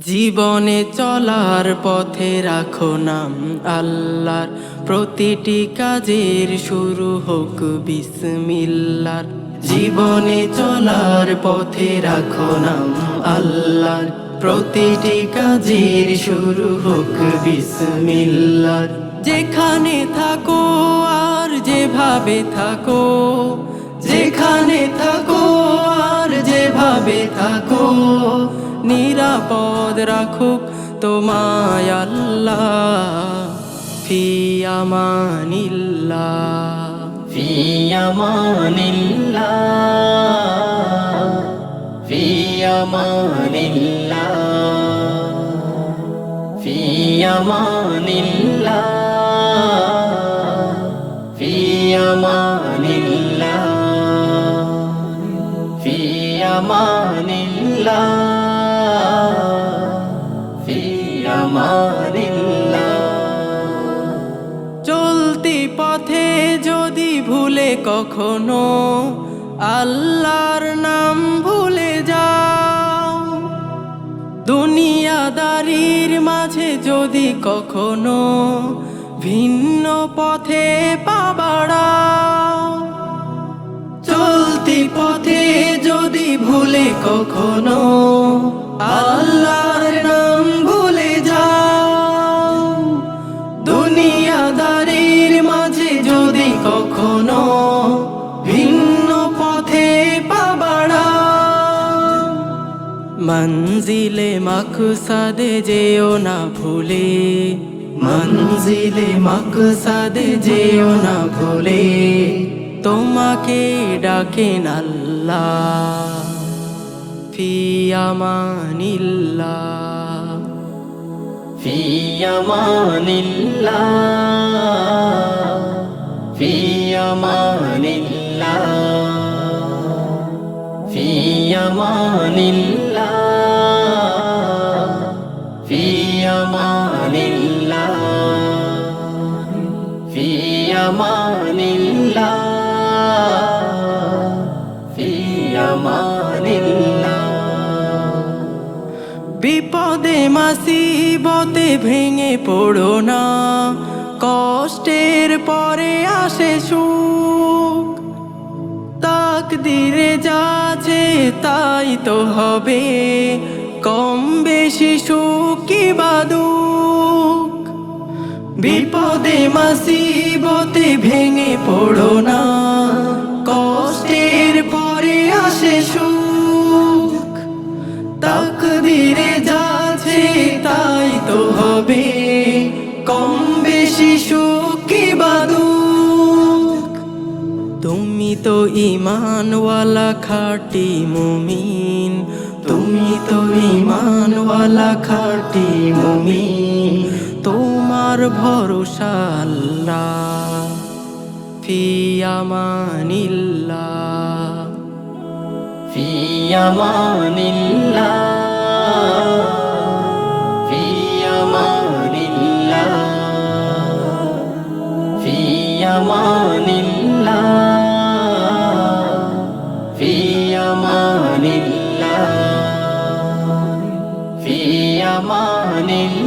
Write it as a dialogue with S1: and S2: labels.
S1: জীবনে চলার পথে রাখো নাম আল্লাহর। প্রতিটি কাজের শুরু হোক বিসমিল্লার। জীবনে চলার পথে রাখো নাম আল্লাহর। প্রতিটি কাজের শুরু হোক বিসমিল্লার। যেখানে থাকো আর যেভাবে থাকো, যেখানে থাকো আর যেভাবে থাকো নিরাপদ রাখুক তোমায় আল্লাহ।
S2: ফিয়ামানিল্লা ফিয়ামানিল্লা ফিয়ামানিল্লা
S1: ফিয়ামানিল্লা ফিয়ামানিল্লা যদি ভুলে কখনো আল্লাহর নাম ভুলে যাও। দুনিয়াদারির মাঝে যদি কখনো ভিন্ন পথে পাবাড়াও চলতি পথে যদি ভুলে কখনো আল্লাহর মঞ্জিলে মকসাদে যেও না ভুলে। মঞ্জিলে মকসাদে যেও না ভুলে। তোমাকে ডাকেন আল্লাহ।
S2: ফিয়ামানিল্লাহ ফিয়ামানিল্লাহ ফিয়ামানিল্লাহ ফিয়ামানিল্লাহ أمان الله في أمان الله في أمان الله
S1: বিপদে মাসিবতে ভেঙে পড়ো না কষ্টের পরে আসে সুখ তাক দিরে যাচ্ছে তাই তো হবে কম বেশি সুখ বিপদে মাসিবতে ভেঙে পড়ো না। কষ্টের পরে আসে সুখ। তাকদিরে যাচ্ছে তাই তো হবে। কম বেশি সুখ কি বা তুমি তো ইমানওয়ালা খাটি মুমিন। তুমি তো ইমানওয়ালা খাটি মুমিন। তোমার ভরসা আল্লাহ
S2: ফিয়ামানিল্লাহ ফিয়ামানিল্লাহ ফিয়ামানিল্লাহ ফিয়ামানিল্লাহ